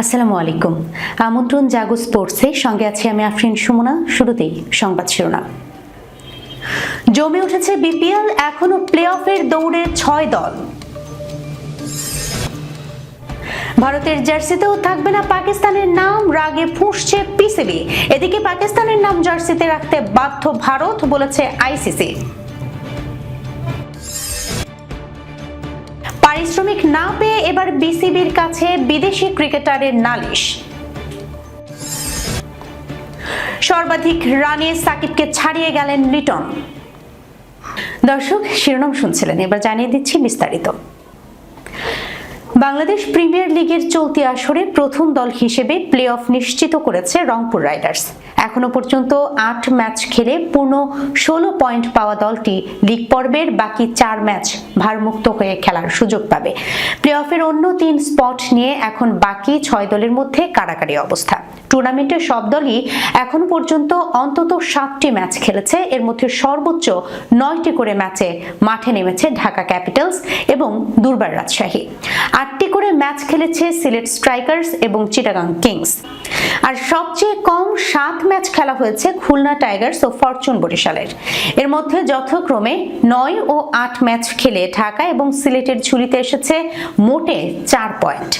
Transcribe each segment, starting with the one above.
আসসালামু আলাইকুম। আমন্ত্রণ জাগো স্পোর্টসে। সঙ্গে আছি আমি আফরিন সুমনা। শুরুতেই সংবাদ শিরোনাম। জমে উঠেছে বিপিএল, এখনও প্লে অফের দৌড়ে ছয় দল। ভারতের জার্সিতেও থাকবে না পাকিস্তানের নাম, রাগে ফুঁসছে পিসিবি। এদিকে পাকিস্তানের নাম জার্সিতে রাখতে বাধ্য ভারত, বলেছে আইসিসি। পারিশ্রমিক না পেয়ে এবার বিসিবির কাছে বিদেশি ক্রিকেটারের নালিশ। সর্বাধিক রানে সাকিবকে ছাড়িয়ে গেলেন লিটন। দর্শক, শিরোনাম শুনছিলেন। এবার জানিয়ে দিচ্ছি বিস্তারিত। বাংলাদেশ প্রিমিয়ার লিগের চলতি আসরে প্রথম দল হিসেবে প্লে অফ নিশ্চিত করেছে রংপুর রাইডার্স। এখনও পর্যন্ত আট ম্যাচ খেলে পূর্ণ ষোলো পয়েন্ট পাওয়া দলটি লিগ পর্বের বাকি চার ম্যাচ ভারমুক্ত হয়ে খেলার সুযোগ পাবে। প্লে অফের অন্য তিন স্পট নিয়ে এখন বাকি ছয় দলের মধ্যে কারাকারি অবস্থা। টুর্নামেন্টের সব দলই এখন পর্যন্ত অন্তত সাতটি ম্যাচ খেলেছে। এর মধ্যে সর্বোচ্চ নয়টি করে ম্যাচে মাঠে নেমেছে ঢাকা ক্যাপিটালস এবং দুর্বার রাজশাহী। আটটি করে ম্যাচ খেলেছে সিলেট স্ট্রাইকার্স এবং চিটাগাং কিংস। আর সবচেয়ে কম সাত ম্যাচ খেলা হয়েছে খুলনা টাইগার্স ও ফরচুন বরিশালের। এর মধ্যে যথাক্রমে নয় ও আট ম্যাচ খেলে ঢাকা এবং সিলেটের ঝুলিতে এসেছে মোটে চার পয়েন্ট।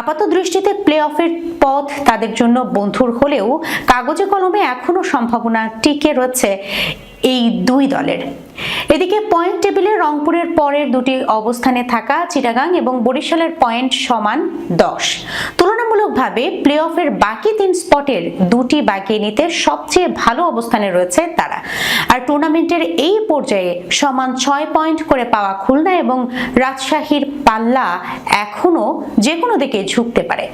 আপাত দৃষ্টিতে প্লে অফের পথ তাদের জন্য বন্ধুর হলেও কাগজে কলমে এখনও সম্ভাবনা টিকে রয়েছে এই দুই দলের। এদিকে পয়েন্ট টেবিলে রংপুরের পরের দুটি অবস্থানে থাকা চিটাগাং এবং বরিশালের পয়েন্ট সমান দশ। তুলনামূলকভাবে প্লে অফের বাকি তিন স্পটের দুটি বাগিয়ে নিতে সবচেয়ে ভালো অবস্থানে রয়েছে তারা। আর টুর্নামেন্টের এই পর্যায়ে সমান ছয় পয়েন্ট করে পাওয়া খুলনা এবং রাজশাহীর পাল্লা এখনও যে কোনো দিকে ঝুঁকতে পারে।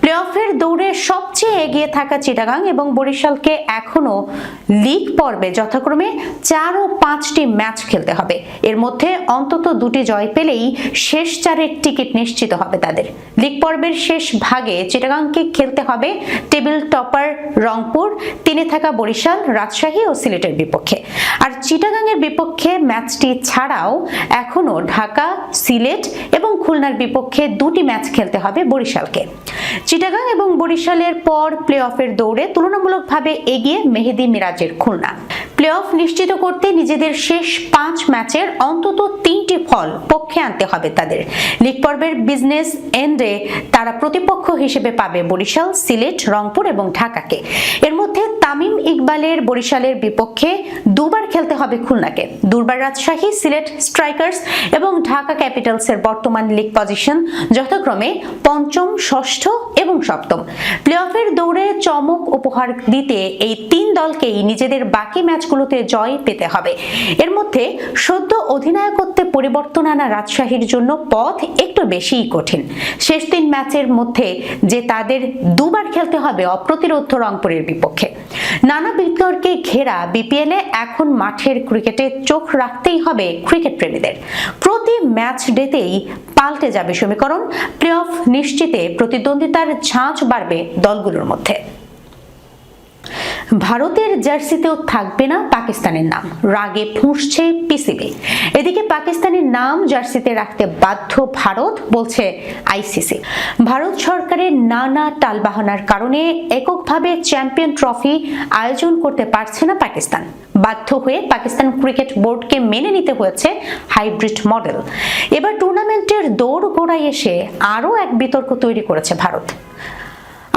প্লে অফের দৌড়ে সবচেয়ে এগিয়ে থাকা চিটাগাং এবং বরিশালকে এখনও লিগ পর্বে যথাক্রমে চার ও পাঁচটি ম্যাচ খেলতে হবে। এর মধ্যে অন্তত দুটি জয় পেলেই শেষ চারের টিকিট নিশ্চিত হবে তাদের। লিগ পর্বের শেষ ভাগে চিটাগাংকে খেলতে হবে টেবিল টপার রংপুর, তিনে থাকা বরিশাল, রাজশাহী ও সিলেটের বিপক্ষে। আর চিটাগাংয়ের বিপক্ষে ম্যাচটি ছাড়াও এখনও ঢাকা, সিলেট এবং খুলনার বিপক্ষে দুটি ম্যাচ খেলতে হবে বরিশালকে। চিটাগাং এবং বরিশালের পর প্লে অফের দৌড়ে তুলনামূলকভাবে এগিয়ে মেহেদি মিরাজের খুলনা। প্লে অফ নিশ্চিত করতে নিজেদের শেষ পাঁচ ম্যাচের অন্তত তিনটি ফল পক্ষে আনতে হবে তাদের। লিগ পর্বের বিজনেস এন্ডে তারা প্রতিপক্ষ হিসেবে পাবে বরিশাল, সিলেট, রংপুর এবং ঢাকাকে। এর মধ্যে তামিম ইকবালের বরিশালের বিপক্ষে দুবার খেলতে হবে খুলনাকে। দুর্বার রাজশাহী, সিলেট স্ট্রাইকার্স এবং ঢাকা ক্যাপিটালসের বর্তমান লিগ পজিশন যথাক্রমে পঞ্চম, ষষ্ঠ এবং সপ্তম। প্লে অফের দৌড়ে চমক উপহার দিতে এই দলকেই নিজেদের বাকি ম্যাচগুলোতে জয় পেতে হবে। এর মধ্যে সদ্য অধিনায়কত্বে পরিবর্তন আনা রাজশাহীর জন্য পথ একটু বেশিই কঠিন। শেষ তিন ম্যাচের মধ্যে যে তাদের দুবার খেলতে হবে অপ্রতিরোধ রংপুরের বিপক্ষে। নানা বিতর্কে ঘেরা বিপিএলে এখন মাঠের ক্রিকেটে চোখ রাখতেই হবে ক্রিকেট প্রেমীদের। প্রতি ম্যাচ ডেতেই পাল্টে যাবে সমীকরণ। প্লে অফ নিশ্চিতে প্রতিদ্বন্দ্বিতার ঝাঁঝ বাড়বে দলগুলোর মধ্যে। ভারতের জার্সিতেও থাকবে না পাকিস্তানের নাম। রাগে ফুঁসছে পিসিবি এদিকে পাকিস্তানের নাম জার্সিতে রাখতে বাধ্য ভারত, বলছে আইসিসি ভারত সরকারের নানা টালবাহানার কারণে এককভাবে চ্যাম্পিয়ন ট্রফি আয়োজন করতে পারছে না পাকিস্তান। বাধ্য হয়ে পাকিস্তান ক্রিকেট বোর্ডকে মেনে নিতে হয়েছে হাইব্রিড মডেল। এবার টুর্নামেন্টের দৌড় গোড়ায় এসে আরও এক বিতর্ক তৈরি করেছে ভারত।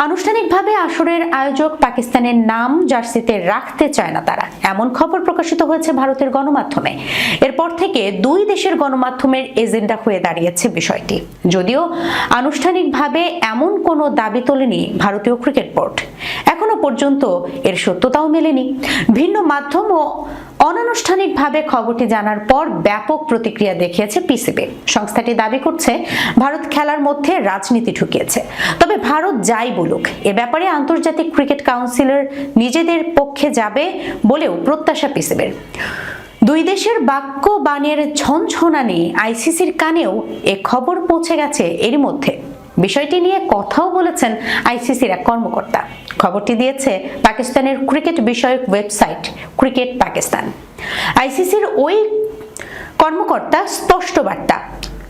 আনুষ্ঠানিকভাবে আসরের আয়োজক পাকিস্তানের নাম জার্সিতে রাখতে চায় না তারা। এমন খবর প্রকাশিত হয়েছে ভারতের গণমাধ্যমে। এরপর থেকে দুই দেশের গণমাধ্যমের এজেন্ডা হয়ে দাঁড়িয়েছে বিষয়টি। যদিও আনুষ্ঠানিকভাবে এমন কোনো দাবি তোলেনি ভারতীয় ক্রিকেট বোর্ড। এখনও পর্যন্ত এর সত্যতাও মেলেনি। ভিন্ন মাধ্যম ও অনানুষ্ঠানিকভাবে খবরটি জানার পর ব্যাপক প্রতিক্রিয়া দেখিয়েছে পিসিবি। সংস্থাটি দাবি করছে, ভারত খেলার মধ্যে রাজনীতি ঢুকিয়েছে। তবে ভারত যাই বলুক, এ ব্যাপারে আন্তর্জাতিক ক্রিকেট কাউন্সিলর নিজেদের পক্ষে যাবে বলেও প্রত্যাশা পিসিবির। দুই দেশের বাক্য বাণের ঝনঝনানি আইসিসির কানেও এ খবর পৌঁছে গেছে এরই মধ্যে। বিষয়টি নিয়ে কথাও বলেছেন আইসিসির এক কর্মকর্তা। খবরটি দিয়েছে পাকিস্তানের ক্রিকেট বিষয়ক ওয়েবসাইট ক্রিকেট পাকিস্তান। আইসিসির ওই কর্মকর্তা স্পষ্ট বার্তা,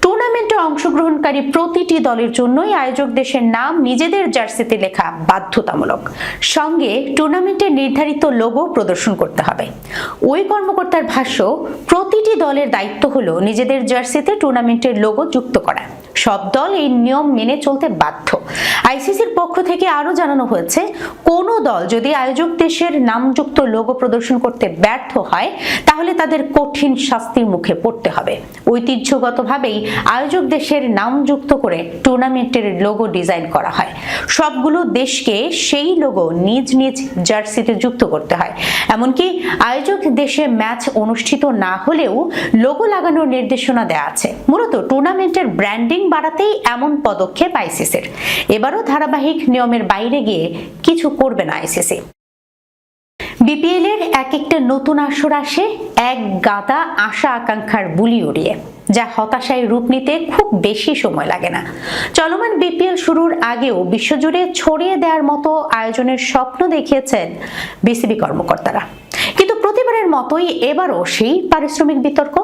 টুর্নামেন্টে অংশগ্রহণকারী প্রতিটি দলের জন্যই আয়োজক দেশের নাম নিজেদের জার্সিতে লেখা বাধ্যতামূলক। সঙ্গে টুর্নামেন্টের নির্ধারিত লোগো প্রদর্শন করতে হবে। ওই কর্মকর্তার ভাষ্য, প্রতিটি দলের দায়িত্ব হলো নিজেদের জার্সিতে টুর্নামেন্টের লোগো যুক্ত করা। সব দল এই নিয়ম মেনে চলতে বাধ্য। আইসিসির পক্ষ থেকে আরও জানানো হয়েছে, কোনো দল যদি আয়োজক দেশের নামযুক্ত লোগো প্রদর্শন করতে ব্যর্থ হয়, তাহলে তাদের কঠিন শাস্তির মুখে পড়তে হবে। ঐতিহ্যগতভাবেই আয়োজক দেশের নামযুক্ত করে টুর্নামেন্টের লোগো ডিজাইন করা হয়। সবগুলো দেশকে সেই লোগো নিজ নিজ জার্সিতে যুক্ত করতে হয়। এমনকি আয়োজক দেশে ম্যাচ অনুষ্ঠিত না হলেও লোগো লাগানোর নির্দেশনা দেওয়া আছে। মূলত টুর্নামেন্টের ব্র্যান্ডিং বাড়াতেই এমন পদক্ষেপ আইসিসির। এবারও ধারাবাহিক নিয়মের বাইরে গিয়ে কিছু করবে না আইসিসি। বিপিএল এর এক একটা নতুন আসর আসে এক গাদা আশা আকাঙ্ক্ষার বুলি উড়িয়ে, যা হতাশায় রূপ নিতে খুব বেশি সময় লাগে না। চলমান বিপিএল শুরুর আগেও বিশ্বজুড়ে ছড়িয়ে দেওয়ার মতো আয়োজনের স্বপ্ন দেখিয়েছেন বিসিবি কর্মকর্তারা। কিন্তু প্রতিবারের মতোই এবারও সেই পারিশ্রমিক বিতর্ক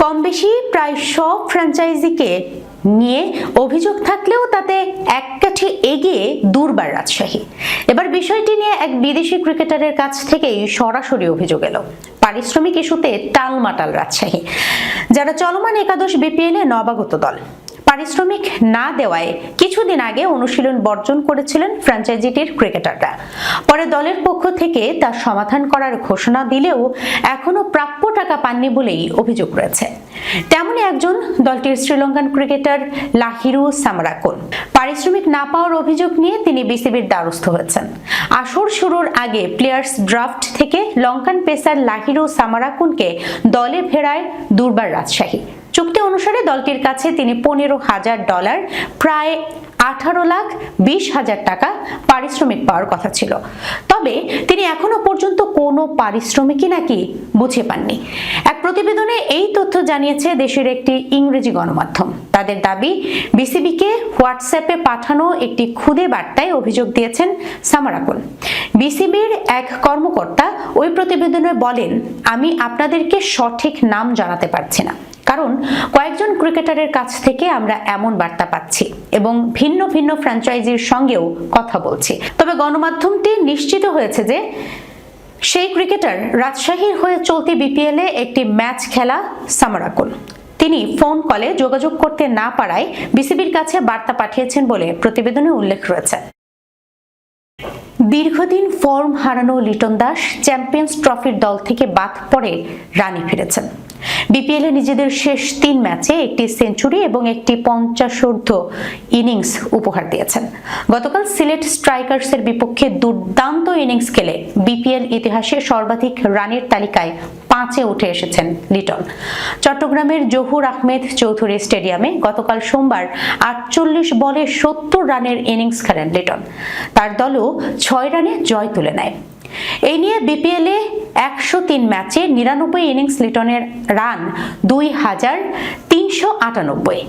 কম বেশি প্রায় সব ফ্র্যাঞ্চাইজিকে নিয়ে অভিযোগ থাকলেও তাতে এক কাঠি এগিয়ে দুর্বার রাজশাহী। এবার বিষয়টি নিয়ে এক বিদেশি ক্রিকেটারের কাছ থেকেই সরাসরি অভিযোগ এলো। পারিশ্রমিক ইস্যুতে টালমাটাল রাজশাহী, যারা চলমান একাদশ বিপিএল এ নবাগত দল। পারিশ্রমিক না দেওয়ায় কিছুদিন আগে অনুশীলন বর্জন করেছিলেন ফ্র্যাঞ্চাইজিটির ক্রিকেটাররা। পরে দলের পক্ষ থেকে তা সমাধান করার ঘোষণা দিলেও এখনও প্রাপ্য টাকা পাননি বলেই অভিযোগ রয়েছে। তেমনই একজন দলটির শ্রীলঙ্কান ক্রিকেটার লাহিরু সামরাকুন পারিশ্রমিক না পাওয়ার অভিযোগ নিয়ে তিনি বিসিবির দ্বারস্থ হয়েছেন। আসর শুরুর আগে প্লেয়ার্স ড্রাফট থেকে লঙ্কান পেসার লাহিরু সামারাকুনকে দলে ফেরায় দুর্বার রাজশাহী। চুক্তি অনুসারে দলটির কাছে তিনি পনেরো হাজার ডলার, প্রায় আঠারো লাখ বিশ হাজার টাকা পারিশ্রমিক পাওয়ার কথা ছিল। তবে তিনি এখনও পর্যন্ত কোনো পারিশ্রমিকই নাকি বুঝে পাননি। এক প্রতিবেদনে এই তথ্য জানিয়েছে দেশের একটি ইংরেজি গণমাধ্যম। তাদের দাবি, বিসিবিকে হোয়াটসঅ্যাপে পাঠানো একটি খুদে বার্তায় অভিযোগ দিয়েছেন সামারাকুন বিসিবির এক কর্মকর্তা ওই প্রতিবেদনে বলেন, আমি আপনাদেরকে সঠিক নাম জানাতে পারছি না। কারণ কয়েকজন ক্রিকেটারের কাছ থেকে আমরা এমন বার্তা পাচ্ছি এবং ভিন্ন ভিন্ন ফ্র্যাঞ্চাইজির সঙ্গেও কথা বলছি। তবে গণমাধ্যমটি নিশ্চিত হয়েছে যে সেই ক্রিকেটার রাজশাহীর হয়ে চলতি বিপিএল একটি ম্যাচ খেলা সামারাকুন তিনি ফোন কলে যোগাযোগ করতে না পারায় বিসিবির কাছে বার্তা পাঠিয়েছেন বলে প্রতিবেদনে উল্লেখ রয়েছে। দীর্ঘদিন ফর্ম হারানো লিটন দাস চ্যাম্পিয়ন্স ট্রফির দল থেকে বাদ পড়ে রানি ফিরেছেন। বিপিএল নিজেদের শেষ তিন ম্যাচে একটি সেঞ্চুরি এবং একটি পঞ্চাশোর্ধ ইনিংস উপহার দিয়েছেন। গতকাল সিলেট স্ট্রাইকার্সের বিপক্ষে দুর্দান্ত ইনিংস খেলে বিপিএল ইতিহাসে সর্বাধিক রানের তালিকায় পাঁচে উঠে এসেছেন লিটন। চট্টগ্রামের জহুর আহমেদ চৌধুরী স্টেডিয়ামে গতকাল সোমবার আটচল্লিশ বলে সত্তর রানের ইনিংস খেলেন লিটন। তার দলও ছয় রানে জয় তুলে নেয়। এই নিয়ে বিপিএল একশো তিন ম্যাচে নিরানব্বই ইনিংস লিটনের রান দুই হাজার তিনশো আটানব্বই।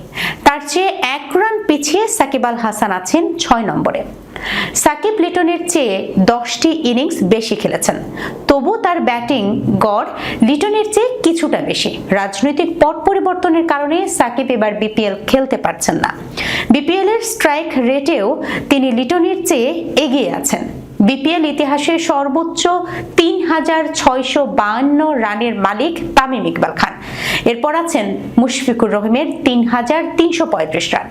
তার চেয়ে এক রান পিছিয়ে সাকিব আল হাসান আছেন ছয় নম্বরে। সাকিব লিটনের চেয়ে দশটি ইনিংস বেশি খেলেছেন। তবু তার ব্যাটিং গড় লিটনের চেয়ে কিছুটা বেশি। রাজনৈতিক পট পরিবর্তনের কারণে সাকিব এবার বিপিএল খেলতে পারছেন না। বিপিএল এর স্ট্রাইক রেটেও তিনি লিটনের চেয়ে এগিয়ে আছেন। বিপিএল ইতিহাসে সর্বোচ্চ তিন হাজার ছয়শো বাহান্ন রানের মালিক তামিম ইকবাল খান। এরপর আছেন মুশফিকুর রহিমের তিন হাজার তিনশো পঁয়ত্রিশ রান।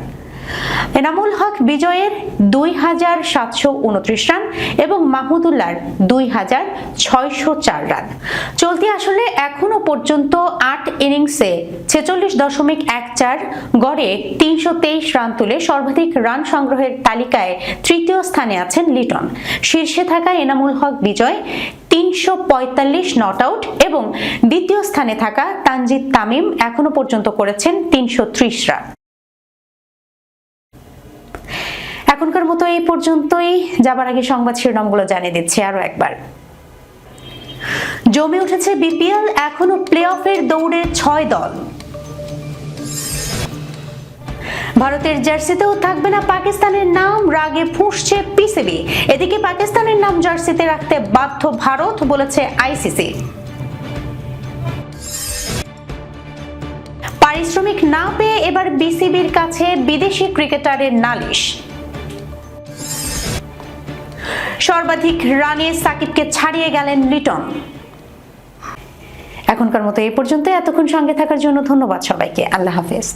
এনামুল হক বিজয়ের দুই হাজার সাতশো উনত্রিশ রান এবং মাহমুদুল্লাহর দুই হাজার ছয়শো চার রান। চলতি আসলে এখনও পর্যন্ত আট ইনিংসে ছেচল্লিশ দশমিক এক চার গড়ে তিনশো তেইশ রান তুলে সর্বাধিক রান সংগ্রহের তালিকায় তৃতীয় স্থানে আছেন লিটন। শীর্ষে থাকা এনামুল হক বিজয় তিনশো পঁয়তাল্লিশ নট আউট এবং দ্বিতীয় স্থানে থাকা তানজিদ তামিম এখনও পর্যন্ত করেছেন তিনশো ত্রিশ রান। এখনকার মতো এই পর্যন্তই। যাবার আগে সংবাদ শিরোনামগুলো জানিয়ে দিচ্ছি আরও একবার। জমে উঠেছে বিপিএল, এখনও প্লে অফের দৌড়ে ছয় দল। ভারতের জার্সিতেও থাকবে না পাকিস্তানের নাম, রাগে ফুঁসছে পিসিবি। এদিকে পাকিস্তানের নাম জার্সিতে রাখতে বাধ্য ভারত, বলেছে আইসিসি। পারিশ্রমিক না পেয়ে এবার বিসিবির কাছে বিদেশি ক্রিকেটারের নালিশ। সর্বাধিক রানে সাকিবকে ছাড়িয়ে গেলেন লিটন। এখনকার মতো এই পর্যন্ত। এতক্ষণ সঙ্গে থাকার জন্য ধন্যবাদ সবাইকে। আল্লাহ হাফেজ।